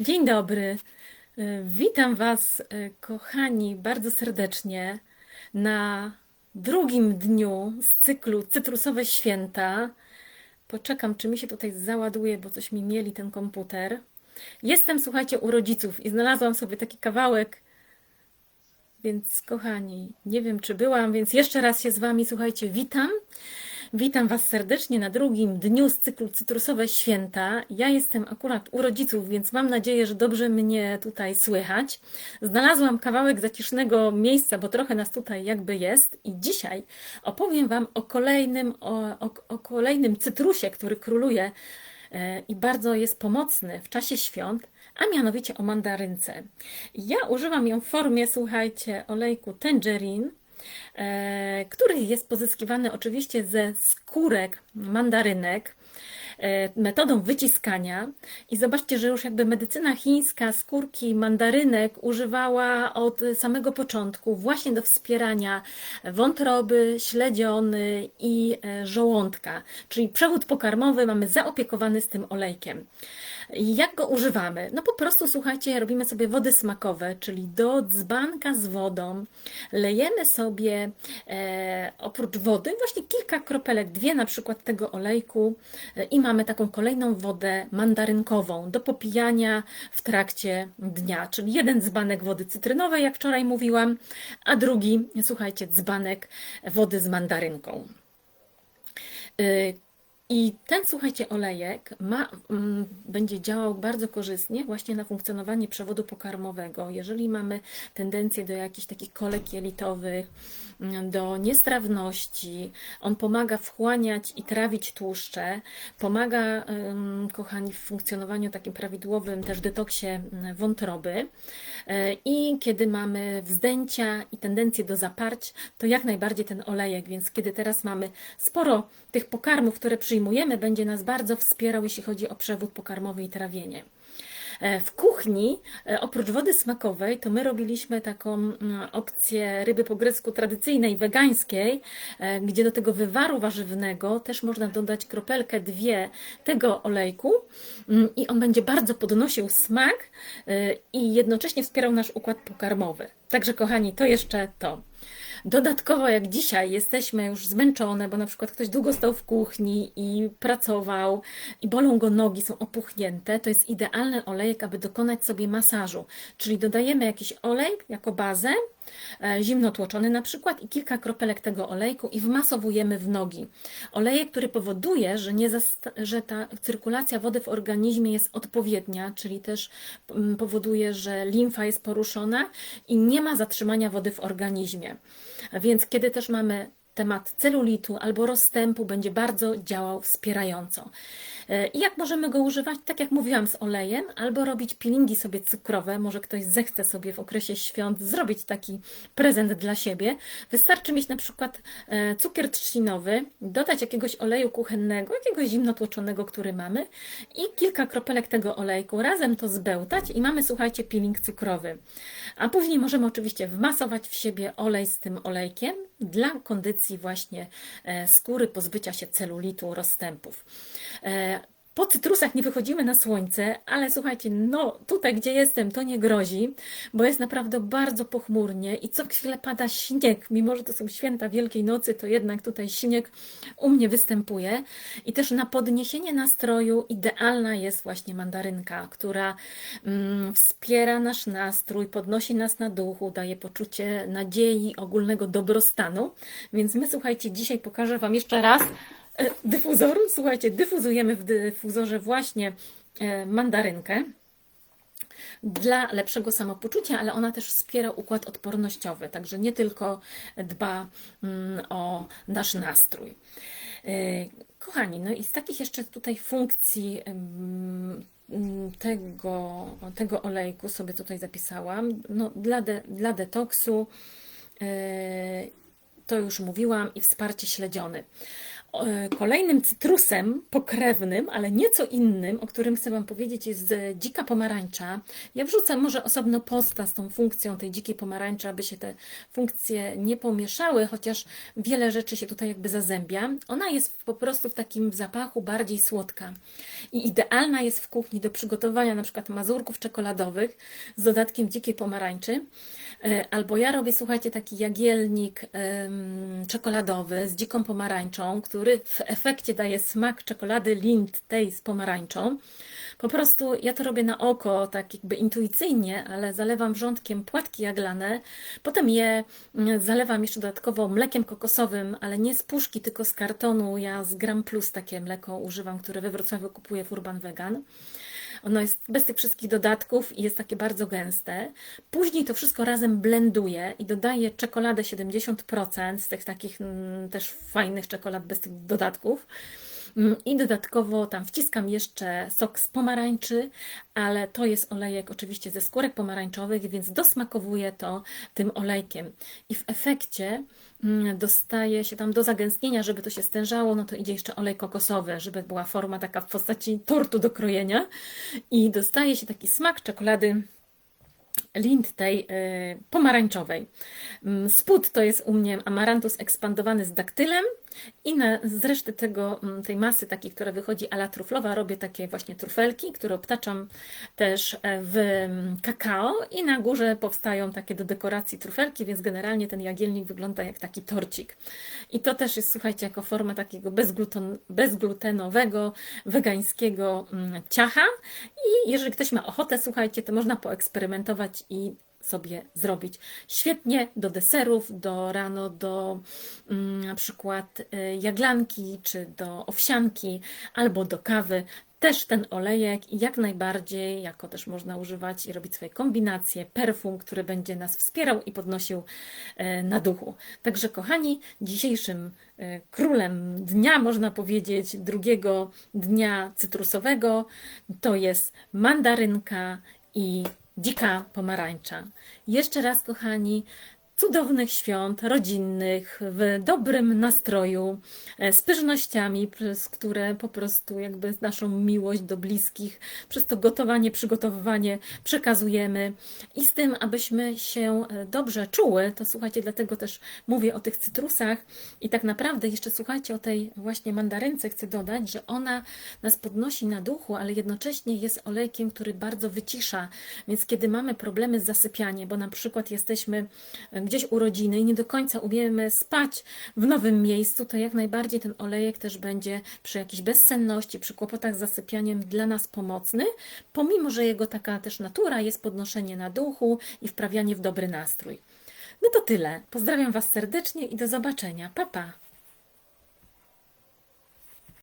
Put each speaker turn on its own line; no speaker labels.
Dzień dobry. Y, Witam Was, y, kochani, bardzo serdecznie na drugim dniu z cyklu Cytrusowe Święta. Poczekam, czy mi się tutaj załaduje, bo coś mi mieli ten komputer. Jestem, słuchajcie, u rodziców i znalazłam sobie taki kawałek. Więc, kochani, nie wiem, czy byłam, więc jeszcze raz się z Wami, słuchajcie, witam. Witam Was serdecznie na drugim dniu z cyklu Cytrusowe Święta. Ja jestem akurat u rodziców, więc mam nadzieję, że dobrze mnie tutaj słychać. Znalazłam kawałek zacisznego miejsca, bo trochę nas tutaj jakby jest i dzisiaj opowiem Wam o kolejnym, o, o, o kolejnym cytrusie, który króluje e, i bardzo jest pomocny w czasie świąt, a mianowicie o mandarynce. Ja używam ją w formie, słuchajcie, olejku tangerine, który jest pozyskiwany oczywiście ze skórek mandarynek. e, metodą wyciskania. I zobaczcie, że już jakby medycyna chińska skórki mandarynek używała od samego początku właśnie do wspierania wątroby, śledziony i e, żołądka. Czyli przewód pokarmowy mamy zaopiekowany z tym olejkiem. Jak go używamy? No po prostu słuchajcie, robimy sobie wody smakowe, czyli do dzbanka z wodą lejemy sobie e, oprócz wody właśnie kilka kropelek, dwie na przykład tego olejku e, i mamy taką kolejną wodę mandarynkową do popijania w trakcie dnia, czyli jeden dzbanek wody cytrynowej, jak wczoraj mówiłam, a drugi, słuchajcie, dzbanek wody z mandarynką. I ten, słuchajcie, olejek ma, mm, będzie działał bardzo korzystnie właśnie na funkcjonowanie przewodu pokarmowego. Jeżeli mamy tendencję do jakichś takich kolek jelitowych, mm, do niestrawności, on pomaga wchłaniać i trawić tłuszcze, pomaga, kochani, w funkcjonowaniu takim prawidłowym też detoksie mm, wątroby. E, I kiedy mamy wzdęcia i tendencję do zaparć, to jak najbardziej ten olejek, więc kiedy teraz mamy sporo tych pokarmów, które przyjmujemy, będzie nas bardzo wspierał, jeśli chodzi o przewód pokarmowy i trawienie. E, W kuchni, e, oprócz wody smakowej, to my robiliśmy taką mm, opcję ryby po grecku tradycyjnej, wegańskiej, e, gdzie do tego wywaru warzywnego też można dodać kropelkę, dwie tego olejku mm, i on będzie bardzo podnosił smak i jednocześnie wspierał nasz układ pokarmowy. Także kochani, to jeszcze to. Dodatkowo, jak dzisiaj jesteśmy już zmęczone, bo na przykład ktoś długo stał w kuchni i pracował i bolą go nogi, są opuchnięte, to jest idealny olejek, aby dokonać sobie masażu. Czyli dodajemy jakiś olej jako bazę, zimno tłoczony na przykład i kilka kropelek tego olejku i wmasowujemy w nogi. Olejek, który powoduje, że, nie że ta cyrkulacja wody w organizmie jest odpowiednia, czyli też powoduje, że limfa jest poruszona i nie ma zatrzymania wody w organizmie. Więc kiedy też mamy temat celulitu albo rozstępu, będzie bardzo działał wspierająco. E, I jak możemy go używać? Tak jak mówiłam, z olejem, albo robić peelingi sobie cukrowe. Może ktoś zechce sobie w okresie świąt zrobić taki prezent dla siebie. Wystarczy mieć na przykład e, cukier trzcinowy, dodać jakiegoś oleju kuchennego, jakiegoś zimno tłoczonego, który mamy i kilka kropelek tego olejku. Razem to zbełtać i mamy, słuchajcie, peeling cukrowy. A później możemy oczywiście wmasować w siebie olej z tym olejkiem dla kondycji właśnie e, skóry, pozbycia się celulitu, rozstępów. Po cytrusach nie wychodzimy na słońce, ale słuchajcie, no tutaj gdzie jestem, to nie grozi, bo jest naprawdę bardzo pochmurnie i co chwilę pada śnieg. Mimo, że to są święta Wielkiej Nocy, to jednak tutaj śnieg u mnie występuje. I też na podniesienie nastroju idealna jest właśnie mandarynka, która mm, wspiera nasz nastrój, podnosi nas na duchu, daje poczucie nadziei, ogólnego dobrostanu. Więc my, słuchajcie, dzisiaj pokażę Wam jeszcze raz e, dyfuzor. Słuchajcie, dyfuzujemy w dyfuzorze właśnie e, mandarynkę dla lepszego samopoczucia, ale ona też wspiera układ odpornościowy, także nie tylko dba mm, o nasz nastrój. E, Kochani, no i z takich jeszcze tutaj funkcji em, mm, tego, tego olejku sobie tutaj zapisałam, no dla, de, dla detoksu, e, to już mówiłam, i wsparcie śledziony. E, Kolejnym cytrusem pokrewnym, ale nieco innym, o którym chcę Wam powiedzieć, jest dzika pomarańcza. Ja wrzucę może osobno posta z tą funkcją tej dzikiej pomarańczy, aby się te funkcje nie pomieszały, chociaż wiele rzeczy się tutaj jakby zazębia. Ona jest po prostu w takim zapachu bardziej słodka i idealna jest w kuchni do przygotowania na przykład mazurków czekoladowych z dodatkiem dzikiej pomarańczy. E, Albo ja robię, słuchajcie, taki jagielnik czekoladowy z dziką pomarańczą, który w efekcie daje smak czekolady Lindt tej z pomarańczą. Po prostu ja to robię na oko, tak jakby intuicyjnie, ale zalewam wrzątkiem płatki jaglane. Potem je mm, zalewam jeszcze dodatkowo mlekiem kokosowym, ale nie z puszki, tylko z kartonu. Ja z Gram Plus takie mleko używam, które we Wrocławiu kupuję w Urban Vegan. Ono jest bez tych wszystkich dodatków i jest takie bardzo gęste. Później to wszystko razem blenduję i dodaję czekoladę 70% z tych takich mm, też fajnych czekolad bez tych dodatków. Mm, I dodatkowo tam wciskam jeszcze sok z pomarańczy, ale to jest olejek oczywiście ze skórek pomarańczowych, więc dosmakowuję to tym olejkiem. I w efekcie mm, dostaje się tam do zagęstnienia, żeby to się stężało, no to idzie jeszcze olej kokosowy, żeby była forma taka w postaci tortu do krojenia. I dostaje się taki smak czekolady Lind tej y, pomarańczowej. Mm, Spód to jest u mnie amarantus ekspandowany z daktylem i z reszty tego, mm, tej masy takiej, która wychodzi ala truflowa, robię takie właśnie trufelki, które obtaczam też e, w mm, kakao i na górze powstają takie do dekoracji trufelki, więc generalnie ten jagielnik wygląda jak taki torcik. I to też jest, słuchajcie, jako forma takiego bezgluten, bezglutenowego, wegańskiego mm, ciacha i jeżeli ktoś ma ochotę, słuchajcie, to można poeksperymentować i sobie zrobić. Świetnie do deserów, do rano, do mm, na przykład y, jaglanki, czy do owsianki, albo do kawy. Też ten olejek jak najbardziej, jako też można używać i robić swoje kombinacje, perfum, który będzie nas wspierał i podnosił e, na duchu. Także kochani, dzisiejszym e, królem dnia, można powiedzieć, drugiego dnia cytrusowego, to jest mandarynka i dzika pomarańcza. Jeszcze raz, kochani, cudownych świąt rodzinnych, w dobrym nastroju, e, z pysznościami, przez które po prostu jakby naszą miłość do bliskich, przez to gotowanie, przygotowywanie przekazujemy. I z tym, abyśmy się e, dobrze czuły, to słuchajcie, dlatego też mówię o tych cytrusach. I tak naprawdę jeszcze słuchajcie o tej właśnie mandarynce, chcę dodać, że ona nas podnosi na duchu, ale jednocześnie jest olejkiem, który bardzo wycisza, więc kiedy mamy problemy z zasypianiem, bo na przykład jesteśmy e, gdzieś urodziny i nie do końca umiemy spać w nowym miejscu, to jak najbardziej ten olejek też będzie przy jakiejś bezsenności, przy kłopotach z zasypianiem dla nas pomocny, pomimo, że jego taka też natura jest podnoszenie na duchu i wprawianie w dobry nastrój. No to tyle. Pozdrawiam Was serdecznie i do zobaczenia. Pa, pa.